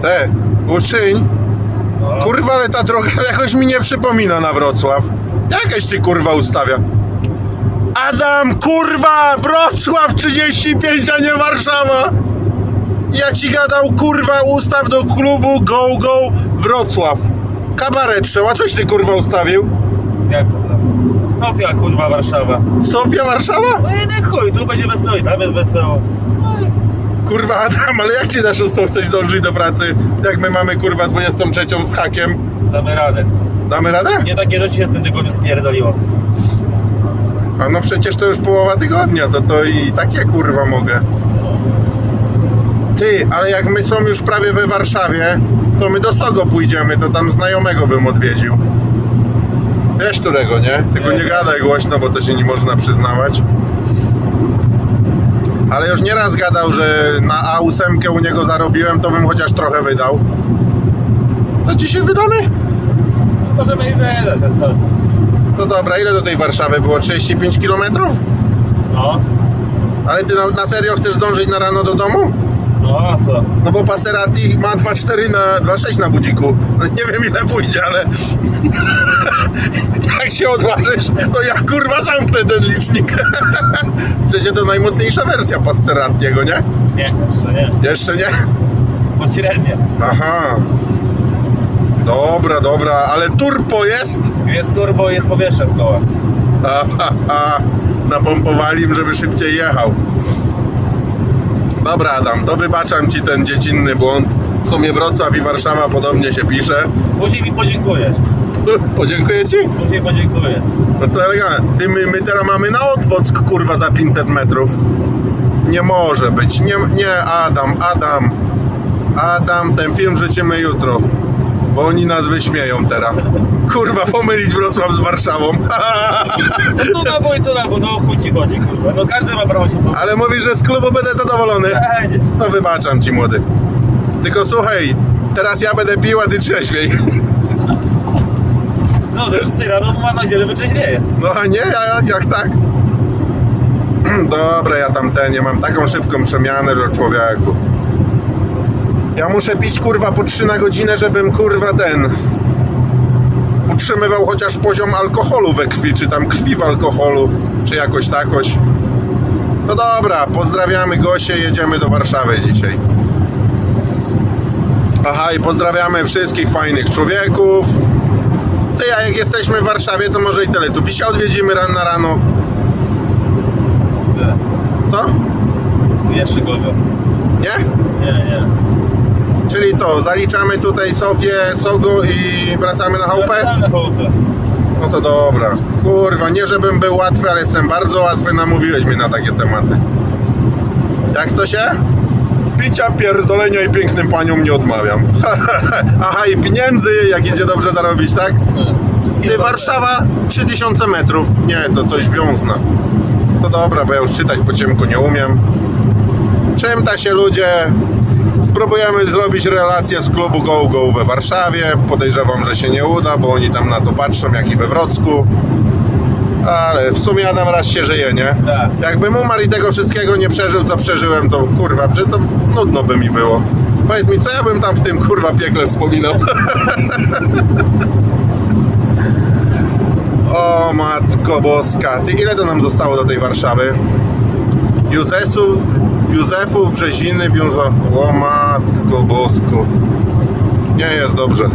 Te, uczyń. Kurwa, ale ta droga jakoś mi nie przypomina na Wrocław. Jakaś ty kurwa ustawia. Adam, kurwa, Wrocław 35, a nie Warszawa. Ja ci gadał, kurwa, ustaw do klubu Go Go Wrocław. Kabaret trzeba, coś ty kurwa ustawił? Jak to co? Sofia, kurwa, Warszawa. Sofia, Warszawa? No jeden chuj, tu będzie wesoło i tam jest wesoło. Kurwa Adam, ale jak ty na szóstą chcesz dążyć do pracy, jak my mamy kurwa 23 z hakiem? Damy radę. Damy radę? Nie takie rzeczy się w tym tygodniu spierdoliło. A no przecież to już połowa tygodnia, to to i takie kurwa mogę. Ty, ale jak my są już prawie we Warszawie, to my do Sogo pójdziemy, to tam znajomego bym odwiedził. Wiesz którego, nie? Tylko nie gadaj głośno, bo to się nie można przyznawać. Ale już nieraz gadał, że na A8 u niego zarobiłem, to bym chociaż trochę wydał. To dzisiaj wydamy? Możemy i wydać, a co? To dobra, ile do tej Warszawy było? 35 km? No, Ale ty na, na serio chcesz zdążyć na rano do domu? No a co? No bo Passerati ma 2,4 na 2,6 na budziku. No nie wiem ile pójdzie, ale jak się odważysz, to ja kurwa zamknę ten licznik. Przecież to najmocniejsza wersja Passeratiego, nie? Nie, jeszcze nie. Jeszcze nie? Pośrednie. Aha. Dobra, dobra, ale turbo jest? Jest turbo, jest powietrze w kołach. Aha, aha. Napompowali żeby szybciej jechał. Dobra, Adam, to wybaczam ci ten dziecinny błąd. W sumie Wrocław i Warszawa podobnie się pisze. Później mi podziękujesz. Podziękuję ci. Później podziękujesz. No to elegancko. Ty, my, my teraz mamy na Otwock, kurwa, za 500 metrów. Nie może być. Nie, nie, Adam, Adam. Adam, ten film wrzucimy jutro. Bo oni nas wyśmieją teraz. Kurwa, pomylić Wrocław z Warszawą. No tu na bój, tu na bój, no chuj ci chodzi, kurwa. No każdy ma prawo się powiedzieć. Ale mówisz, że z klubu będę zadowolony. Będzie. To wybaczam ci, młody. Tylko słuchaj, teraz ja będę pił, a ty trzeźwiej. No do 6 rano mam nadzieję, że wyczeźwieje. No a nie, ja, jak tak? Dobra, ja tam ten, ja mam taką szybką przemianę, że człowieku. Ja muszę pić kurwa po 3 na godzinę, żebym kurwa ten utrzymywał chociaż poziom alkoholu we krwi, czy tam krwi w alkoholu, czy jakoś takoś. No dobra, pozdrawiamy Gosię, jedziemy do Warszawy dzisiaj. Aha, i pozdrawiamy wszystkich fajnych człowieków. Ty, a jak jesteśmy w Warszawie, to może i tyle. Tu się odwiedzimy ran na rano. Co? Jeszcze kogo? Nie? Nie, nie. Czyli co, zaliczamy tutaj Sofię, Sogo i wracamy na chałupę? No to dobra. Kurwa, nie żebym był łatwy, ale jestem bardzo łatwy, namówiłeś mnie na takie tematy. Jak to się? Picia, pierdolenia i pięknym paniom nie odmawiam. Aha, i pieniędzy, jak idzie dobrze zarobić, tak? Ty, Warszawa 3000 metrów. Nie, to coś wiązna. No dobra, bo ja już czytać po ciemku nie umiem. Czym ta się ludzie? Spróbujemy zrobić relację z klubu Go Go we Warszawie. Podejrzewam, że się nie uda, bo oni tam na to patrzą, jak i we Wrocku. Ale w sumie Adam raz się żyje, nie? Tak. Jakbym umarł i tego wszystkiego nie przeżył, co przeżyłem, to kurwa, że to nudno by mi było. Powiedz mi, co ja bym tam w tym kurwa piekle wspominał? O matko boska, ty ile to nam zostało do tej Warszawy? Józefów, Józefów, Brzeziny, Wiąza... O matko bosko. Nie jest dobrze.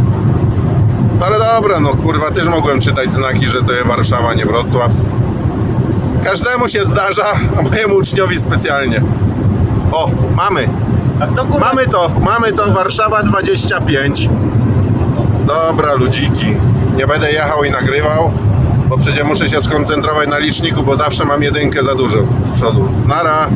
No ale dobra, no kurwa, też mogłem czytać znaki, że to jest Warszawa, nie Wrocław. Każdemu się zdarza, a mojemu uczniowi specjalnie. O, mamy. A kto kurwa? Mamy to, mamy to Warszawa 25. Dobra, ludziki. Nie będę jechał i nagrywał, bo przecież muszę się skoncentrować na liczniku, bo zawsze mam jedynkę za dużo z przodu. Nara.